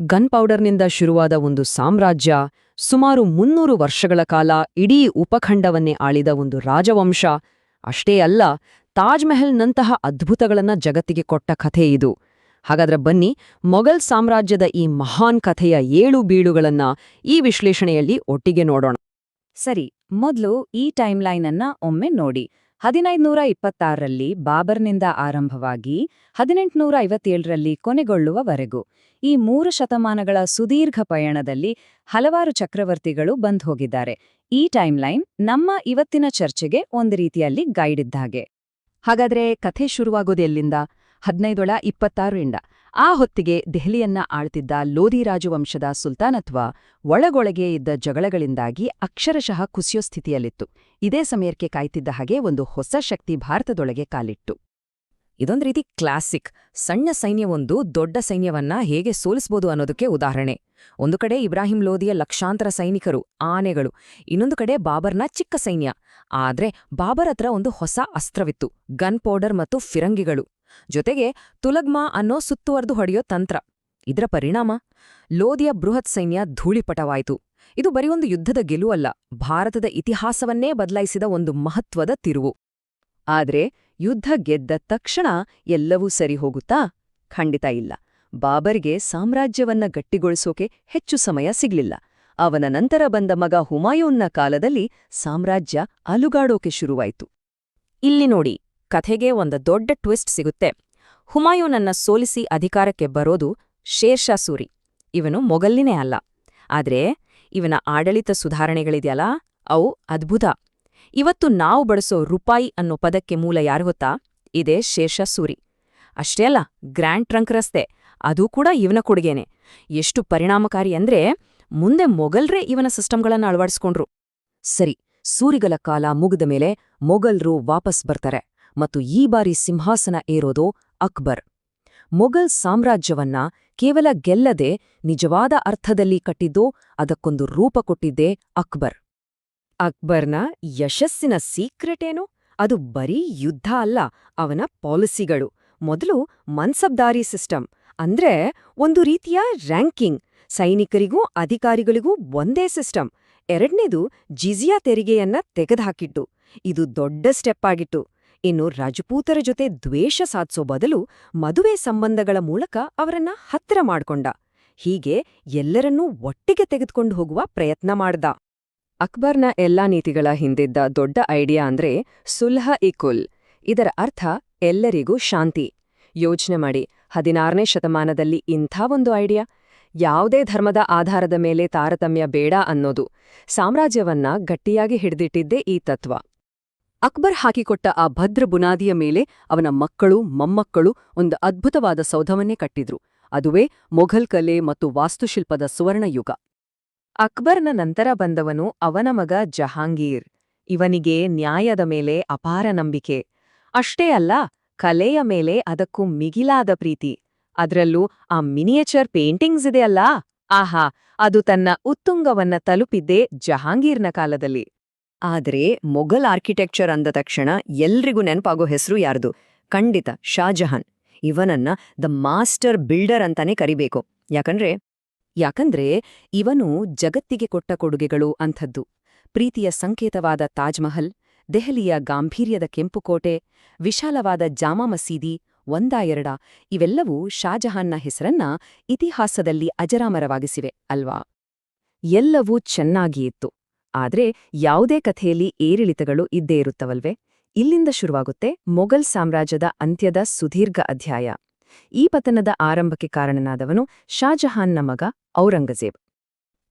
Gun ಪೌಡರ್ನಿಂದ ಶುರುವಾದ ಒಂದು ಸಾಮ್ರಾಜ್ಯ, ಸುಮಾರು ಮುನ್ನೂರು ವರ್ಷಗಳ ಕಾಲ ಇಡೀ ಉಪಖಂಡವನ್ನೇ ಆಳಿದ ಒಂದು ರಾಜವಂಶ. ಅಷ್ಟೇ ಅಲ್ಲ, ತಾಜ್ ಮೆಹಲ್ನಂತಹ ಅದ್ಭುತಗಳನ್ನ ಜಗತ್ತಿಗೆ ಕೊಟ್ಟ ಕಥೆ ಇದು. ಹಾಗಾದ್ರೆ ಬನ್ನಿ, ಮೊಘಲ್ ಸಾಮ್ರಾಜ್ಯದ ಈ ಮಹಾನ್ ಕಥೆಯ ಏಳು ಬೀಳುಗಳನ್ನ ಈ ವಿಶ್ಲೇಷಣೆಯಲ್ಲಿ ಒಟ್ಟಿಗೆ ನೋಡೋಣ. ಸರಿ, ಮೊದಲು ಈ ಟೈಮ್ಲೈನ್ ಒಮ್ಮೆ ನೋಡಿ. ಹದಿನೈದುನೂರ ಇಪ್ಪತ್ತಾರರಲ್ಲಿ ಬಾಬರ್ನಿಂದ ಆರಂಭವಾಗಿ ಹದಿನೆಂಟುನೂರ ಐವತ್ತೇಳರಲ್ಲಿ ಕೊನೆಗೊಳ್ಳುವವರೆಗೂ ಈ ಮೂರು ಶತಮಾನಗಳ ಸುದೀರ್ಘ ಪಯಣದಲ್ಲಿ ಹಲವಾರು ಚಕ್ರವರ್ತಿಗಳು ಬಂದ್ ಹೋಗಿದ್ದಾರೆ ಈ ಟೈಮ್ಲೈನ್ ನಮ್ಮ ಇವತ್ತಿನ ಚರ್ಚೆಗೆ ಒಂದು ರೀತಿಯಲ್ಲಿ ಗೈಡ್ ಇದ್ದಾಗೆ ಹಾಗಾದ್ರೆ ಕಥೆ ಶುರುವಾಗೋದು ಎಲ್ಲಿಂದ? ಹದಿನೈದೊಳ ಇಪ್ಪತ್ತಾರು ಇಂಡ ಆ ಹೊತ್ತಿಗೆ ದೆಹಲಿಯನ್ನ ಆಳ್ತಿದ್ದ ಲೋಧಿ ರಾಜವಂಶದ ಸುಲ್ತಾನತ್ವ ಒಳಗೊಳಗೆ ಇದ್ದ ಜಗಳಗಳಿಂದಾಗಿ ಅಕ್ಷರಶಃ ಕುಸಿಯೋ ಸ್ಥಿತಿಯಲ್ಲಿತ್ತು. ಇದೇ ಸಮಯಕ್ಕೆ ಕಾಯ್ತಿದ್ದ ಹಾಗೆ ಒಂದು ಹೊಸ ಶಕ್ತಿ ಭಾರತದೊಳಗೆ ಕಾಲಿಟ್ಟು. ಇದೊಂದು ರೀತಿ ಕ್ಲಾಸಿಕ್. ಸಣ್ಣ ಸೈನ್ಯವೊಂದು ದೊಡ್ಡ ಸೈನ್ಯವನ್ನ ಹೇಗೆ ಸೋಲಿಸಬಹುದು ಅನ್ನೋದಕ್ಕೆ ಉದಾಹರಣೆ. ಒಂದು ಕಡೆ ಇಬ್ರಾಹಿಂ ಲೋಧಿಯ ಲಕ್ಷಾಂತರ ಸೈನಿಕರು, ಆನೆಗಳು, ಇನ್ನೊಂದು ಕಡೆ ಬಾಬರ್ನ ಚಿಕ್ಕ ಸೈನ್ಯ. ಆದ್ರೆ ಬಾಬರ್ ಹತ್ರ ಒಂದು ಹೊಸ ಅಸ್ತ್ರವಿತ್ತು. ಗನ್ ಪೌಡರ್ ಮತ್ತು ಫಿರಂಗಿಗಳು. ಜೊತೆಗೆ ತುಲಗ್ಮಾ ಅನ್ನೋ ಸುತ್ತುವರ್ದು ಹೊಡೆಯೋ ತಂತ್ರ. ಇದರ ಪರಿಣಾಮ ಲೋದಿಯ ಬೃಹತ್ ಸೈನ್ಯ ಧೂಳಿಪಟವಾಯಿತು. ಇದು ಬರೀ ಒಂದು ಯುದ್ಧದ ಗೆಲುವಲ್ಲ ಭಾರತದ ಇತಿಹಾಸವನ್ನೇ ಬದಲಾಯಿಸಿದ ಒಂದು ಮಹತ್ವದ ತಿರುವು. ಆದ್ರೆ ಯುದ್ಧ ಗೆದ್ದ ತಕ್ಷಣ ಎಲ್ಲವೂ ಸರಿ ಹೋಗುತ್ತಾ? ಖಂಡಿತ ಇಲ್ಲ. ಬಾಬರ್ಗೆ ಸಾಮ್ರಾಜ್ಯವನ್ನ ಗಟ್ಟಿಗೊಳಿಸೋಕೆ ಹೆಚ್ಚು ಸಮಯ ಸಿಗ್ಲಿಲ್ಲ. ಅವನ ನಂತರ ಬಂದ ಮಗ ಹುಮಾಯೂನ್ನ ಕಾಲದಲ್ಲಿ ಸಾಮ್ರಾಜ್ಯ ಅಲುಗಾಡೋಕೆ ಶುರುವಾಯಿತು. ಇಲ್ಲಿ ನೋಡಿ. ಕಥೆಗೆ ಒಂದು ದೊಡ್ಡ ಟ್ವಿಸ್ಟ್ ಸಿಗುತ್ತೆ. ಹುಮಾಯೂನನ್ನ ಸೋಲಿಸಿ ಅಧಿಕಾರಕ್ಕೆ ಬರೋದು ಶೇರ್ಷಾ ಸೂರಿ. ಇವನು ಮೊಗಲ್ಲಿನೇ ಅಲ್ಲ. ಆದ್ರೆ ಇವನ ಆಡಳಿತ ಸುಧಾರಣೆಗಳಿದೆಯಲ್ಲ, ಅವು ಅದ್ಭುತ. ಇವತ್ತು ನಾವು ಬಳಸೋ ರೂಪಾಯಿ ಅನ್ನೋ ಪದಕ್ಕೆ ಮೂಲ ಯಾರು ಗೊತ್ತಾ? ಇದೇ ಶೇರ್ಷಾ ಸೂರಿ. ಅಷ್ಟೇ ಅಲ್ಲ, ಗ್ರ್ಯಾಂಡ್ ಟ್ರಂಕ್ ರಸ್ತೆ. ಅದೂ ಕೂಡ ಇವನ ಕೊಡುಗೆನೆ. ಎಷ್ಟು ಪರಿಣಾಮಕಾರಿ ಅಂದ್ರೆ ಮುಂದೆ ಮೊಗಲ್ರೇ ಇವನ ಸಿಸ್ಟಮ್ಗಳನ್ನ ಅಳವಡಿಸ್ಕೊಂಡ್ರು. ಸರಿ, ಸೂರಿಗಳ ಕಾಲ ಮುಗಿದ ಮೇಲೆ ಮೊಘಲ್ರು ವಾಪಸ್ ಬರ್ತಾರೆ. ಮತ್ತು ಈ ಬಾರಿ ಸಿಂಹಾಸನ ಏರೋದು ಅಕ್ಬರ್. ಮೊಘಲ್ ಸಾಮ್ರಾಜ್ಯವನ್ನ ಕೇವಲ ಗೆಲ್ಲದೆ ನಿಜವಾದ ಅರ್ಥದಲ್ಲಿ ಕಟ್ಟಿದ್ದು ಅದಕ್ಕೊಂದು ರೂಪ ಕೊಟ್ಟಿದ್ದೇ ಅಕ್ಬರ್. ಅಕ್ಬರ್ನ ಯಶಸ್ಸಿನ ಸೀಕ್ರೆಟ್ ಏನು ಅದು ಬರೀ ಯುದ್ಧ ಅಲ್ಲ, ಅವನ ಪಾಲಿಸಿಗಳು. ಮೊದಲು ಮನ್ಸಬ್ದಾರಿ ಸಿಸ್ಟಮ್, ಅಂದ್ರೆ ಒಂದು ರೀತಿಯ ರ್ಯಾಂಕಿಂಗ್. ಸೈನಿಕರಿಗೂ ಅಧಿಕಾರಿಗಳಿಗೂ ಒಂದೇ ಸಿಸ್ಟಮ್. ಎರಡನೇದು ಜಿಜಿಯಾ ತೆರಿಗೆಯನ್ನ ತೆಗೆದುಹಾಕಿಟ್ಟು ಇದು ದೊಡ್ಡ ಸ್ಟೆಪ್ ಆಗಿತ್ತು. ಇನ್ನು ರಜಪೂತರ ಜೊತೆ ದ್ವೇಷ ಸಾಧಿಸೋ ಬದಲು ಮದುವೆ ಸಂಬಂಧಗಳ ಮೂಲಕ ಅವರನ್ನ ಹತ್ತಿರ ಮಾಡ್ಕೊಂಡ. ಹೀಗೆ ಎಲ್ಲರನ್ನೂ ಒಟ್ಟಿಗೆ ತೆಗೆದುಕೊಂಡು ಹೋಗುವ ಪ್ರಯತ್ನ ಮಾಡ್ದ. ಅಕ್ಬರ್ನ ಎಲ್ಲಾ ನೀತಿಗಳ ಹಿಂದಿದ್ದ ದೊಡ್ಡ ಐಡಿಯಾ ಅಂದ್ರೆ ಸುಲ್ಹ ಇಕುಲ್ ಕುಲ್. ಇದರ ಅರ್ಥ, ಎಲ್ಲರಿಗೂ ಶಾಂತಿ. ಯೋಚನೆ ಮಾಡಿ, ಹದಿನಾರನೇ ಶತಮಾನದಲ್ಲಿ ಇಂಥ ಒಂದು ಐಡಿಯಾ. ಯಾವುದೇ ಧರ್ಮದ ಆಧಾರದ ಮೇಲೆ ತಾರತಮ್ಯ ಬೇಡ ಅನ್ನೋದು. ಸಾಮ್ರಾಜ್ಯವನ್ನ ಗಟ್ಟಿಯಾಗಿ ಹಿಡಿದಿಟ್ಟಿದ್ದೇ ಈ ತತ್ವ. ಅಕ್ಬರ್ ಹಾಕಿಕೊಟ್ಟ ಆ ಭದ್ರ ಬುನಾದಿಯ ಮೇಲೆ ಅವನ ಮಕ್ಕಳು, ಮೊಮ್ಮಕ್ಕಳು ಒಂದು ಅದ್ಭುತವಾದ ಸೌಧವನ್ನೇ ಕಟ್ಟಿದ್ರು. ಅದುವೇ ಮೊಘಲ್ ಕಲೆ ಮತ್ತು ವಾಸ್ತುಶಿಲ್ಪದ ಸುವರ್ಣಯುಗ. ಅಕ್ಬರ್ನ ನಂತರ ಬಂದವನು ಅವನ ಮಗ ಜಹಾಂಗೀರ್. ಇವನಿಗೆ ನ್ಯಾಯದ ಮೇಲೆ ಅಪಾರ ನಂಬಿಕೆ. ಅಷ್ಟೇ ಅಲ್ಲ, ಕಲೆಯ ಮೇಲೆ ಅದಕ್ಕೂ ಮಿಗಿಲಾದ ಪ್ರೀತಿ. ಅದರಲ್ಲೂ ಆ ಮಿನಿಯೇಚರ್ ಪೇಂಟಿಂಗ್ಸ್ ಇದೆಯಲ್ಲ ಆಹಾ, ಅದು ತನ್ನ ಉತ್ತುಂಗವನ್ನ ತಲುಪಿದ್ದೇ ಜಹಾಂಗೀರ್ನ ಕಾಲದಲ್ಲಿ. ಆದ್ರೆ ಮೊಘಲ್ ಆರ್ಕಿಟೆಕ್ಚರ್ ಅಂದ ತಕ್ಷಣ ಎಲ್ರಿಗೂ ನೆನಪಾಗೋ ಹೆಸರು ಯಾರ್ದು? ಖಂಡಿತ ಶಾಜಹಾನ್ ಇವನನ್ನ ದ ಮಾಸ್ಟರ್ ಬಿಲ್ಡರ್ ಅಂತಾನೆ ಕರಿಬೇಕು. ಯಾಕಂದ್ರೆ ಯಾಕಂದ್ರೆ ಇವನು ಜಗತ್ತಿಗೆ ಕೊಟ್ಟ ಕೊಡುಗೆಗಳು ಅಂಥದ್ದು. ಪ್ರೀತಿಯ ಸಂಕೇತವಾದ ತಾಜ್ಮಹಲ್, ದೆಹಲಿಯ ಗಾಂಭೀರ್ಯದ ಕೆಂಪುಕೋಟೆ, ವಿಶಾಲವಾದ ಜಾಮಾ ಮಸೀದಿ ಒಂದಾ ಎರಡ ಇವೆಲ್ಲವೂ ಶಾಜಹಾನ್ನ ಹೆಸರನ್ನ ಇತಿಹಾಸದಲ್ಲಿ ಅಜರಾಮರವಾಗಿಸಿವೆ ಅಲ್ವಾ? ಎಲ್ಲವೂ ಚೆನ್ನಾಗಿ ಇತ್ತು. ಆದ್ರೆ ಯಾವುದೇ ಕಥೆಯಲ್ಲಿ ಏರಿಳಿತಗಳು ಇದ್ದೇ ಇರುತ್ತವಲ್ವೆ? ಇಲ್ಲಿಂದ ಶುರುವಾಗುತ್ತೆ ಮೊಘಲ್ ಸಾಮ್ರಾಜ್ಯದ ಅಂತ್ಯದ ಸುದೀರ್ಘ ಅಧ್ಯಾಯ. ಈ ಪತನದ ಆರಂಭಕ್ಕೆ ಕಾರಣನಾದವನು ಶಾಜಹಾನ್ನ ಮಗ ಔರಂಗಜೇಬ್.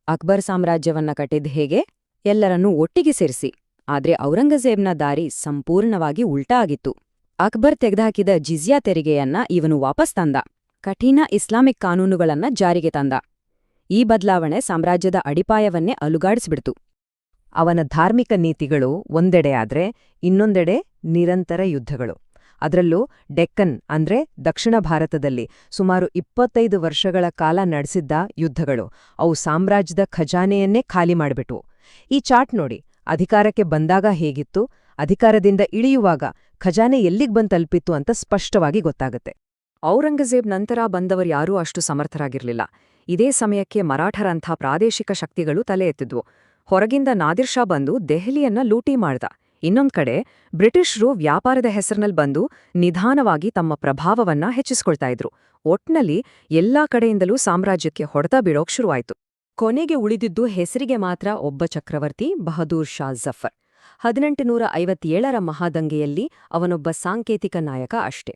ಅಕ್ಬರ್ ಸಾಮ್ರಾಜ್ಯವನ್ನ ಕಟ್ಟಿದ್ ಹೇಗೆ? ಎಲ್ಲರನ್ನೂ ಒಟ್ಟಿಗೆ ಸೇರಿಸಿ. ಆದ್ರೆ ಔರಂಗಜೇಬ್ನ ದಾರಿ ಸಂಪೂರ್ಣವಾಗಿ ಉಲ್ಟಾ ಆಗಿತ್ತು. ಅಕ್ಬರ್ ತೆಗೆದುಹಾಕಿದ ಜಿಜಿಯಾ ತೆರಿಗೆಯನ್ನ ಇವನು ವಾಪಸ್ ತಂದ. ಕಠಿಣ ಇಸ್ಲಾಮಿಕ್ ಕಾನೂನುಗಳನ್ನ ಜಾರಿಗೆ ತಂದ. ಈ ಬದಲಾವಣೆ ಸಾಮ್ರಾಜ್ಯದ ಅಡಿಪಾಯವನ್ನೇ ಅಲುಗಾಡಿಸ್ಬಿಡ್ತು. ಅವನ ಧಾರ್ಮಿಕ ನೀತಿಗಳು ಒಂದೆಡೆ ಆದ್ರೆ ಇನ್ನೊಂದೆಡೆ ನಿರಂತರ ಯುದ್ಧಗಳು. ಅದರಲ್ಲೂ ಡೆಕ್ಕನ್ ಅಂದ್ರೆ ದಕ್ಷಿಣ ಭಾರತದಲ್ಲಿ ಸುಮಾರು ಇಪ್ಪತ್ತೈದು ವರ್ಷಗಳ ಕಾಲ ನಡೆಸಿದ್ದ ಯುದ್ಧಗಳು. ಅವು ಸಾಮ್ರಾಜ್ಯದ ಖಜಾನೆಯನ್ನೇ ಖಾಲಿ ಮಾಡಿಬಿಟ್ವು. ಈ ಚಾಟ್ ನೋಡಿ, ಅಧಿಕಾರಕ್ಕೆ ಬಂದಾಗ ಹೇಗಿತ್ತು, ಅಧಿಕಾರದಿಂದ ಇಳಿಯುವಾಗ ಖಜಾನೆ ಎಲ್ಲಿಗ್ ಬಂದ್ ತಲುಪಿತ್ತು ಅಂತ ಸ್ಪಷ್ಟವಾಗಿ ಗೊತ್ತಾಗುತ್ತೆ. ಔರಂಗಜೇಬ್ ನಂತರ ಬಂದವರು ಯಾರೂ ಅಷ್ಟು ಸಮರ್ಥರಾಗಿರಲಿಲ್ಲ. ಇದೇ ಸಮಯಕ್ಕೆ ಮರಾಠರಂಥ ಪ್ರಾದೇಶಿಕ ಶಕ್ತಿಗಳು ತಲೆ ಎತ್ತಿದ್ವು. ಹೊರಗಿಂದ ನಾದಿರ್ ಶಾ ಬಂದು ದೆಹಲಿಯನ್ನ ಲೂಟಿ ಮಾಡ್ದ. ಇನ್ನೊಂದ್ ಕಡೆ ಬ್ರಿಟಿಷ್ರು ವ್ಯಾಪಾರದ ಹೆಸರಿನಲ್ಲಿ ಬಂದು ನಿಧಾನವಾಗಿ ತಮ್ಮ ಪ್ರಭಾವವನ್ನ ಹೆಚ್ಚಿಸ್ಕೊಳ್ತಾ ಇದ್ರು. ಒಟ್ನಲ್ಲಿ ಎಲ್ಲಾ ಕಡೆಯಿಂದಲೂ ಸಾಮ್ರಾಜ್ಯಕ್ಕೆ ಹೊಡೆತ ಬಿಡೋಕ್ ಶುರುವಾಯ್ತು. ಕೊನೆಗೆ ಉಳಿದಿದ್ದು ಹೆಸರಿಗೆ ಮಾತ್ರ ಒಬ್ಬ ಚಕ್ರವರ್ತಿ ಬಹದೂರ್ ಶಾ ಜಫರ್. ಹದಿನೆಂಟುನೂರ ಐವತ್ತೇಳರ ಮಹಾದಂಗೆಯಲ್ಲಿ ಅವನೊಬ್ಬ ಸಾಂಕೇತಿಕ ನಾಯಕ ಅಷ್ಟೇ.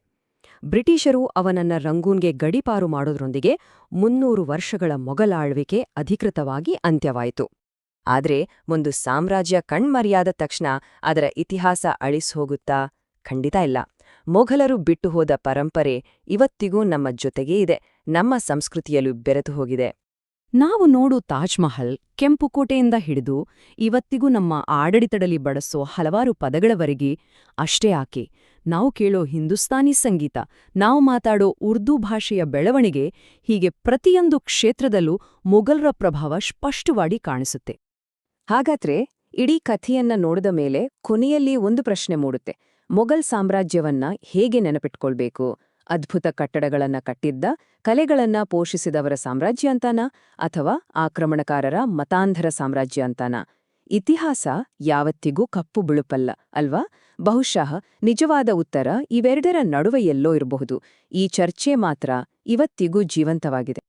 ಬ್ರಿಟಿಷರು ಅವನನ್ನ ರಂಗೂನ್ಗೆ ಗಡಿಪಾರು ಮಾಡೋದ್ರೊಂದಿಗೆ ಮುನ್ನೂರು ವರ್ಷಗಳ ಮೊಘಲ ಆಳ್ವಿಕೆ ಅಧಿಕೃತವಾಗಿ ಅಂತ್ಯವಾಯಿತು. ಆದ್ರೆ ಒಂದು ಸಾಮ್ರಾಜ್ಯ ಕಣ್ಮರಿಯಾದ ತಕ್ಷಣ ಅದರ ಇತಿಹಾಸ ಅಳಿಸ್ಹೋಗುತ್ತಾ ಖಂಡಿತ ಇಲ್ಲ. ಮೊಘಲರು ಬಿಟ್ಟು ಹೋದ ಪರಂಪರೆ ಇವತ್ತಿಗೂ ನಮ್ಮ ಜೊತೆಗೇ ಇದೆ, ನಮ್ಮ ಸಂಸ್ಕೃತಿಯಲ್ಲೂ ಬೆರೆತು ಹೋಗಿದೆ. ನಾವು ನೋಡು ತಾಜ್ ಮಹಲ್ ಕೆಂಪು ಕೋಟೆಯಿಂದ ಹಿಡಿದು ಇವತ್ತಿಗೂ ನಮ್ಮ ಆಡಳಿತದಲ್ಲಿ ಬಳಸೋ ಹಲವಾರು ಪದಗಳವರೆಗೆ ಅಷ್ಟೇ ಆಕೆ. ನಾವು ಕೇಳೋ ಹಿಂದೂಸ್ತಾನಿ ಸಂಗೀತ, ನಾವು ಮಾತಾಡೋ ಉರ್ದು ಭಾಷೆಯ ಬೆಳವಣಿಗೆ ಹೀಗೆ ಪ್ರತಿಯೊಂದು ಕ್ಷೇತ್ರದಲ್ಲೂ ಮೊಘಲರ ಪ್ರಭಾವ ಸ್ಪಷ್ಟವಾಗಿ ಕಾಣಿಸುತ್ತೆ. ಹಾಗಾದ್ರೆ ಇಡೀ ಕಥೆಯನ್ನ ನೋಡಿದ ಮೇಲೆ ಕೊನೆಯಲ್ಲಿ ಒಂದು ಪ್ರಶ್ನೆ ಮೂಡುತ್ತೆ. ಮೊಘಲ್ ಸಾಮ್ರಾಜ್ಯವನ್ನ ಹೇಗೆ ನೆನಪಿಟ್ಕೊಳ್ಬೇಕು? ಅದ್ಭುತ ಕಟ್ಟಡಗಳನ್ನ ಕಟ್ಟಿದ್ದ, ಕಲೆಗಳನ್ನ ಪೋಷಿಸಿದವರ ಸಾಮ್ರಾಜ್ಯ ಅಂತಾನ? ಅಥವಾ ಆಕ್ರಮಣಕಾರರ ಮತಾಂಧರ ಸಾಮ್ರಾಜ್ಯ ಅಂತಾನ? ಇತಿಹಾಸ ಯಾವತ್ತಿಗೂ ಕಪ್ಪು ಬಿಳುಪಲ್ಲ, ಅಲ್ವಾ? ಬಹುಶಃ ನಿಜವಾದ ಉತ್ತರ ಇವೆರಡರ ನಡುವೆ ಎಲ್ಲೋ ಇರಬಹುದು. ಈ ಚರ್ಚೆ ಮಾತ್ರ ಇವತ್ತಿಗೂ ಜೀವಂತವಾಗಿದೆ.